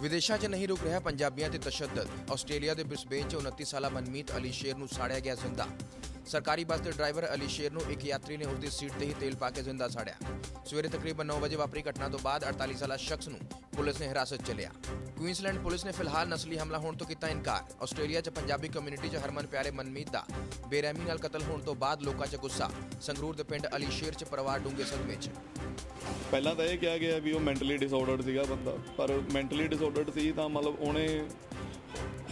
ਵਿਦੇਸ਼ਾਂ 'ਚ ਨਹੀਂ ਰੁਕ ਰਿਹਾ ਪੰਜਾਬੀਆਂ ਤੇ ਤਸ਼ੱਦਦ। ਆਸਟ੍ਰੇਲੀਆ ਦੇ ਬ੍ਰਿਸਬੇਨ 'ਚ 29 ਸਾਲਾ ਮਨਮੀਤ ਅਲੀ ਸ਼ੇਰ ਨੂੰ ਸਾੜਿਆ ਗਿਆ ਜ਼ਿੰਦਾ। ਸਰਕਾਰੀ ਬੱਸ ਦੇ ਡਰਾਈਵਰ ਅਲੀ ਸ਼ੇਰ ਨੂੰ ਇੱਕ ਯਾਤਰੀ ਨੇ ਉਸਦੀ ਸੀਟ ਤੇ ਹੀ ਤੇਲ ਪਾ ਕੇ ਜ਼ਿੰਦਾ ਸਾੜਿਆ। ਸਵੇਰੇ ਤਕਰੀਬਨ 9 ਵਜੇ ਵਾਪਰੀ ਘਟਨਾ ਤੋਂ ਬਾਅਦ 48 ਸਾਲਾ ਸ਼ਖਸ ਨੂੰ ਪੁਲਿਸ ਨੇ ਹਿਰਾਸਤ 'ਚ ਲਿਆ। ਕੁਈਨਸਲੈਂਡ ਪੁਲਿਸ ਨੇ ਫਿਲਹਾਲ ਨਸਲੀ ਹਮਲਾ ਹੋਣ ਤੋਂ ਕੀਤਾ ਇਨਕਾਰ। ਆਸਟ੍ਰੇਲੀਆ 'ਚ ਪੰਜਾਬੀ ਕਮਿਊਨਿਟੀ 'ਚ ਹਰਮਨ ਪਿਆਰੇ ਮਨਮੀਤ ਦਾ ਬੇਰਹਿਮੀ ਨਾਲ ਕਤਲ ਹੋਣ ਤੋਂ ਬਾਅਦ ਲੋਕਾਂ 'ਚ ਗੁੱਸਾ। ਸੰਗਰੂਰ ਦੇ ਪਿੰਡ ਅਲੀ ਸ਼ੇਰ 'ਚ ਪਰਿਵਾਰ ਡੂੰਘੇ ਸਦਮੇ 'ਚ। ਪਹਿਲਾਂ ਤਾਂ ਇਹ ਕਿਹਾ ਗਿਆ ਵੀ ਉਹ ਮੈਂਟਲੀ ਡਿਸਆਰਡਰਡ ਸੀਗਾ ਬੰਦਾ, ਪਰ ਮੈਂਟਲੀ ਡਿਸਆਰਡਰਡ ਸੀ ਤਾਂ ਮਤਲਬ ਉਹਨੇ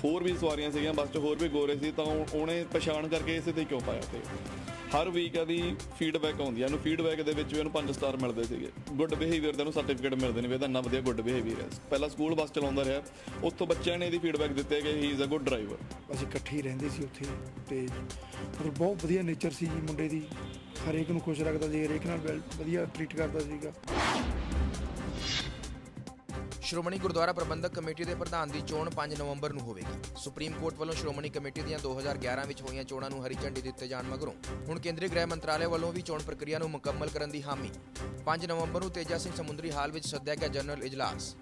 ਹੋਰ ਵੀ ਸਵਾਰੀਆਂ ਸੀਗੀਆਂ, ਬੱਸ 'ਚ ਹੋਰ ਵੀ ਗੋਰੇ ਸੀ, ਤਾਂ ਉਹਨੇ ਪਛਾਣ ਕਰਕੇ ਇਸੇ ਤੇ ਕਿਉਂ ਪਾਇਆ ਤੇ? ਹਰ ਵੀਕ ਇਹਦੀ ਫੀਡਬੈਕ ਆਉਂਦੀ ਹੈ ਇਹਨੂੰ ਫੀਡਬੈਕ ਦੇ ਵਿੱਚ ਵੀ ਉਹਨੂੰ 5 ਸਟਾਰ ਮਿਲਦੇ ਸੀਗੇ। ਗੁੱਡ ਬਿਹੇਵੀਅਰ ਦੇ ਨੂੰ ਸਰਟੀਫਿਕੇਟ ਮਿਲਦੇ ਨੇ ਵੀ ਇਹਦਾ ਇੰਨਾ ਵਧੀਆ ਗੁੱਡ ਬਿਹੇਵੀਅਰ ਹੈ ਪਹਿਲਾਂ ਸਕੂਲ ਬੱਸ ਚਲਾਉਂਦਾ ਰਿਹਾ, ਉੱਥੋਂ ਬੱਚਿਆਂ ਨੇ ਇਹਦੀ ਫੀਡਬੈਕ ਦਿੱਤੇ ਕਿ he is a good driver ਅਸੀਂ ਇਕੱਠੇ ਹੀ ਰਹਿੰਦੇ ਸੀ ਉੱਥੇ, ਤੇ ਮਤਲਬ ਬਹੁਤ ਵਧੀਆ ਨੇਚਰ ਸੀ ਜੀ ਮੁੰਡੇ ਦੀ। ਹਰੇਕ ਨੂੰ ਖੁਸ਼ ਰੱਖਦਾ ਸੀ, ਹਰੇਕ ਨਾਲ ਵੈਲ- ਵਧੀਆ ਟਰੀਟ ਕਰਦਾ ਸੀਗਾ। ਸ਼੍ਰੋਮਣੀ ਗੁਰਦੁਆਰਾ ਪ੍ਰਬੰਧਕ ਕਮੇਟੀ ਦੇ ਪ੍ਰਧਾਨ ਦੀ ਚੋਣ 5 ਨਵੰਬਰ ਨੂੰ ਹੋਵੇਗੀ। ਸੁਪਰੀਮ ਕੋਰਟ ਵੱਲੋਂ ਸ਼੍ਰੋਮਣੀ ਕਮੇਟੀ ਦੀਆਂ 2011 ਵਿੱਚ ਹੋਈਆਂ ਚੋਣਾਂ ਨੂੰ ਹਰੀ ਝੰਡੀ ਦਿੱਤੇ ਜਾਣ ਮਗਰੋਂ ਹੁਣ ਕੇਂਦਰੀ ਗ੍ਰਹਿ ਮੰਤਰਾਲੇ ਵੱਲੋਂ ਵੀ ਚੋਣ ਪ੍ਰਕਿਰਿਆ ਨੂੰ ਮੁਕੰਮਲ ਕਰਨ ਦੀ ਹਾਮੀ। 5 ਨਵੰਬਰ ਨੂੰ ਤੇਜਾ ਸਿੰਘ ਸਮੁੰਦਰੀ ਹਾਲ ਵਿੱਚ ਸੱਦਿਆ ਗਿਆ ਜਨਰਲ ਇਜਲਾਸ।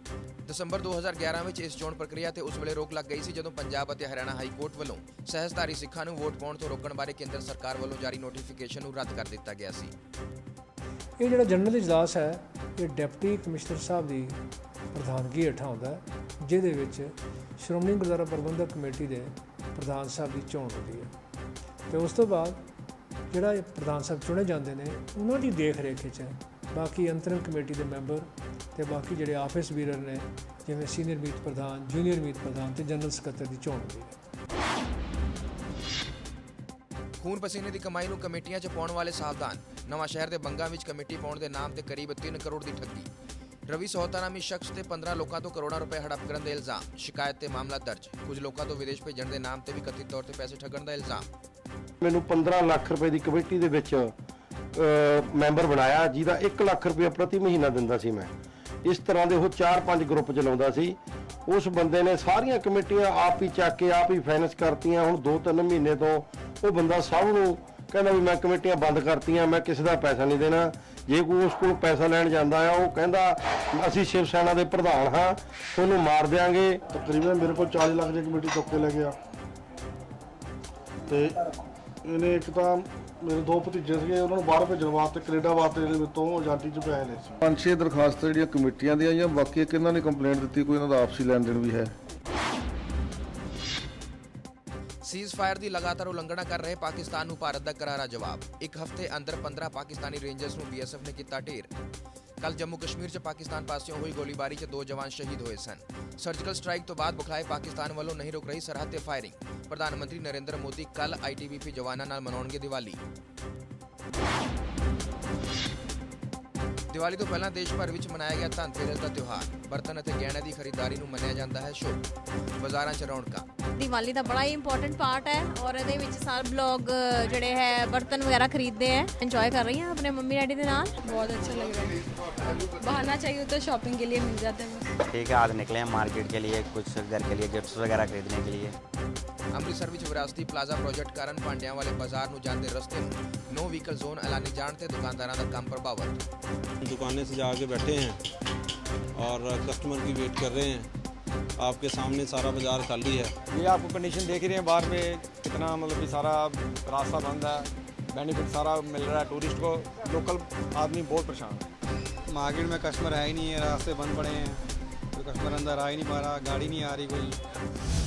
ਦਸੰਬਰ 2011 ਵਿੱਚ ਇਸ ਚੋਣ ਪ੍ਰਕਿਰਿਆ ਤੇ ਉਸ ਵੇਲੇ ਰੋਕ ਲੱਗ ਗਈ ਸੀ ਜਦੋਂ ਪੰਜਾਬ ਅਤੇ ਹਰਿਆਣਾ ਹਾਈ ਕੋਰਟ ਵੱਲੋਂ ਸਹਿਜਧਾਰੀ ਸਿੱਖਾਂ ਨੂੰ ਵੋਟ ਪਾਉਣ ਤੋਂ ਰੋਕਣ ਬਾਰੇ ਕੇਂਦਰ ਸਰਕਾਰ ਵੱਲੋਂ ਜਾਰੀ ਨੋਟੀਫਿਕੇਸ਼ਨ ਨੂੰ ਰੱਦ ਕਰ ਦਿੱਤਾ ਗਿਆ ਸੀ। ਇਹ ਜਿਹੜਾ ਜਨਰਲ ਇਜਲਾਸ ਹੈ, ਇਹ ਡਿਪਟੀ ਕਮਿਸ਼ਨਰ ਸਾਹਿਬ ਦੀ ਪ੍ਰਧਾਨਗੀ ਹੇਠਾਂ ਆਉਂਦਾ ਹੈ, ਜਿਹਦੇ ਵਿੱਚ ਸ਼੍ਰੋਮਣੀ ਗੁਰਦੁਆਰਾ ਪ੍ਰਬੰਧਕ ਕਮੇਟੀ ਦੇ ਪ੍ਰਧਾਨ ਸਾਹਿਬ ਦੀ ਚੋਣ ਹੁੰਦੀ ਹੈ। ਤੇ ਉਸ ਤੋਂ ਬਾਅਦ ਜਿਹੜਾ ਇਹ ਪ੍ਰਧਾਨ ਸਾਹਿਬ ਚੁਣੇ ਜਾਂਦੇ ਨੇ, ਉਹਨਾਂ ਦੀ ਦੇਖ ਰੇਖ ਵਿੱਚ ਬਾਕੀ ਅੰਤਰਿਮ ਕਮੇਟੀ ਦੇ ਮੈਂਬਰ ਤੇ ਬਾਕੀ ਜਿਹੜੇ ਆਫਿਸ ਵੀਰਰ ਨੇ, ਜਿਵੇਂ ਸੀਨੀਅਰ ਮੀਤ ਪ੍ਰਧਾਨ, ਜੂਨੀਅਰ ਮੀਤ ਪ੍ਰਧਾਨ ਤੇ ਜਨਰਲ ਸਕੱਤਰ ਦੀ ਚੋਣ ਹੁੰਦੀ ਹੈ। ਖੂਨ ਪਸੀਨੇ ਦੀ ਕਮਾਈ ਨੂੰ ਕਮੇਟੀਆਂ 'ਚ ਪਾਉਣ ਵਾਲੇ ਸਾਵਧਾਨ। ਨਵਾਂ ਸ਼ਹਿਰ ਦੇ ਬੰਗਾ ਵਿੱਚ ਕਮੇਟੀ ਪਾਉਣ ਦੇ ਨਾਮ ਤੇ ਕਰੀਬ 3 ਕਰੋੜ ਦੀ ਠੱਗੀ। ਰਵੀ ਸੋਹਤਾ ਨਾਮੀ ਸ਼ਖਸ ਤੇ 15 ਲੋਕਾਂ ਤੋਂ ਕਰੋੜਾਂ ਰੁਪਏ ਹੜਪ ਕਰਨ ਦਾ ਇਲਜ਼ਾਮ। ਸ਼ਿਕਾਇਤ ਤੇ ਮਾਮਲਾ ਦਰਜ। ਕੁਝ ਲੋਕਾਂ ਤੋਂ ਵਿਦੇਸ਼ ਭੇਜਣ ਦੇ ਨਾਮ ਤੇ ਵੀ ਕਥਿਤ ਤੌਰ ਤੇ ਪੈਸੇ ਠੱਗਣ ਦਾ ਇਲਜ਼ਾਮ। ਮੈਨੂੰ 15 ਲੱਖ ਰੁਪਏ ਦੀ ਕਮੇਟੀ ਦੇ ਵਿੱਚ ਮੈਂਬਰ ਬਣਾਇਆ। ਜਿਹਦਾ 1 ਲੱਖ ਰੁਪਏ ਪ੍ਰਤੀ ਮਹੀਨਾ ਦਿੰਦਾ ਸੀ ਮੈਂ। ਇਸ ਤਰ੍ਹਾਂ ਦੇ ਉਹ 4-5 ਗਰੁੱਪ ਚਲਾਉਂਦਾ ਸੀ। ਉਸ ਬੰਦੇ ਨੇ ਸਾਰੀਆਂ ਕਮੇਟੀਆਂ ਆਪ ਹੀ ਚੱਕ ਕੇ, ਆਪ ਹੀ ਫਾਈਨੈਂਸ ਕਰਤੀਆਂ। ਹੁਣ 2-3 ਮਹੀਨੇ ਤੋਂ ਉਹ ਬੰਦਾ ਸਭ ਨੂੰ ਕਹਿੰਦਾ ਵੀ ਮੈਂ ਕਮੇਟੀਆਂ ਬੰਦ ਕਰਤੀਆਂ ਮੈਂ ਕਿਸੇ ਦਾ ਪੈਸਾ ਨਹੀਂ ਦੇਣਾ। ਜੇ ਕੋਈ ਉਸ ਕੋਲ ਪੈਸਾ ਲੈਣ ਜਾਂਦਾ ਆ ਉਹ ਕਹਿੰਦਾ ਅਸੀਂ ਸ਼ਿਵ ਸੈਨਾ ਦੇ ਪ੍ਰਧਾਨ ਹਾਂ ਤੁਹਾਨੂੰ ਮਾਰ ਦਿਆਂਗੇ। ਤਕਰੀਬਨ ਮੇਰੇ ਕੋਲ 40 ਲੱਖ ਦੀ ਕਮੇਟੀ ਚੁੱਕ ਕੇ ਲੈ ਗਿਆ। ਤੇ ਇਹਨੇ ਇੱਕ ਤਾਂ ਮੇਰੇ ਦੋ ਭਤੀਜੇ ਸੀਗੇ ਉਹਨਾਂ ਨੂੰ ਬਾਹਰ ਭੇਜਣ ਵਾਸਤੇ ਕੈਨੇਡਾ ਵਾਸਤੇ ਇਹਨੇ ਮੇਰੇ ਤੋਂ ਆਜ਼ਾਦੀ ਚ ਪੈਸੇ ਲਏ ਸੀ। ਪੰਜ ਛੇ ਦਰਖਾਸਤਾਂ ਜਿਹੜੀਆਂ ਕਮੇਟੀਆਂ ਦੀਆਂ ਆਈਆਂ ਬਾਕੀ ਇੱਕ ਇਹਨਾਂ ਨੇ ਕੰਪਲੇਂਟ ਦਿੱਤੀ ਕੋਈ ਇਹਨਾਂ ਦਾ ਆਪਸੀ ਲੈਣ ਦੇਣ ਵੀ ਹੈ। ਸੀਜ਼ ਫਾਇਰ ਦੀ ਲਗਾਤਾਰ ਉਲੰਘਣਾ ਕਰ ਰਹੇ ਪਾਕਿਸਤਾਨ ਨੂੰ ਭਾਰਤ ਦਾ ਕਰਾਰਾ ਜਵਾਬ। ਇੱਕ ਹਫ਼ਤੇ ਅੰਦਰ 15 ਪਾਕਿਸਤਾਨੀ ਰੇਂਜਰਸ ਨੂੰ ਬੀਐਸਐਫ ਨੇ ਕੀਤਾ ਢੇਰ। ਕੱਲ ਜੰਮੂ ਕਸ਼ਮੀਰ 'ਚ ਪਾਕਿਸਤਾਨ ਪਾਸਿਓਂ ਹੋਈ ਗੋਲੀਬਾਰੀ 'ਚ ਦੋ ਜਵਾਨ ਸ਼ਹੀਦ ਹੋਏ ਸਨ। ਸਰਜੀਕਲ ਸਟ੍ਰਾਈਕ ਤੋਂ ਬਾਅਦ ਬੁਖਲਾਏ ਪਾਕਿਸਤਾਨ ਵੱਲੋਂ ਨਹੀਂ ਰੁਕ ਰਹੀ ਸਰਹੱਦ ਤੇ ਫਾਇਰਿੰਗ ਪ੍ਰਧਾਨ ਮੰਤਰੀ ਨਰਿੰਦਰ ਮੋਦੀ ਕੱਲ ਆਈਟੀਬੀਪੀ ਜਵਾਨਾਂ ਨਾਲ ਮਨਾਉਣਗੇ ਦੀਵਾਲੀ। ਦੀਵਾਲੀ ਤੋਂ ਪਹਿਲਾਂ ਦੇਸ਼ ਭਰ ਵਿੱਚ ਮਨਾਇਆ ਗਿਆ ਧਨਤੇਰਸ ਦਾ ਤਿਉਹਾਰ। ਬਰਤਨ ਅਤੇ ਗਹਿਣਿਆਂ ਦੀ ਖਰੀਦਦਾਰੀ ਨੂੰ ਮੰਨਿਆ ਜਾਂਦਾ ਹੈ ਸ਼ੋਭ। ਬਾਜ਼ਾਰਾਂ 'ਚ ਰੌਣਕਾਂ। ਦੀਵਾਲੀ ਦਾ ਬੜਾ ਹੀ ਇੰਪੋਰਟੈਂਟ ਪਾਰਟ ਹੈ ਔਰ ਇਹਦੇ ਵਿੱਚ ਸਾਰੇ ਬਲੌਗ ਜਿਹੜੇ ਹੈ ਬਰਤਨ ਵਗੈਰਾ ਖਰੀਦਦੇ ਹੈ। ਇੰਜੋਏ ਕਰ ਰਹੀ ਆਪਣੇ ਮੰਮੀ ਡੈਡੀ ਦੇ ਨਾਲ। बहुत अच्छा लग रहा है बहाना चाहिए तो शॉपिंग के लिए मिल जाता है ठीक है आज निकले हैं मार्केट के लिए कुछ घर के लिए गिफ्ट्स वगैरह खरीदने के लिए ਅੰਮ੍ਰਿਤਸਰ ਵਿੱਚ ਵਿਰਾਸਤੀ ਪਲਾਜ਼ਾ ਪ੍ਰੋਜੈਕਟ ਕਾਰਨ ਭਾਂਡਿਆਂ ਵਾਲੇ ਬਾਜ਼ਾਰ ਨੂੰ ਜਾਂਦੇ ਰਸਤੇ ਨੂੰ ਨੋ ਵਹੀਕਲ ਜ਼ੋਨ ਐਲਾਨੇ ਜਾਣ ਤੇ ਦੁਕਾਨਦਾਰਾਂ ਦਾ ਕੰਮ ਪ੍ਰਭਾਵਿਤ दुकानें सजा के बैठे हैं और कस्टमर की वेट कर रहे हैं आपके सामने सारा बाजार खाली है ये आपको कंडीशन देख ही रहे हैं बाहर में कितना मतलब कि सारा रास्ता बंद है बेनिफिट सारा मिल रहा है टूरिस्ट को लोकल आदमी बहुत परेशान है मार्केट में कस्टमर है ही नहीं है रास्ते बंद पड़े हैं कोई कस्टमर अंदर आ ही नहीं पा रहा गाड़ी नहीं आ रही कोई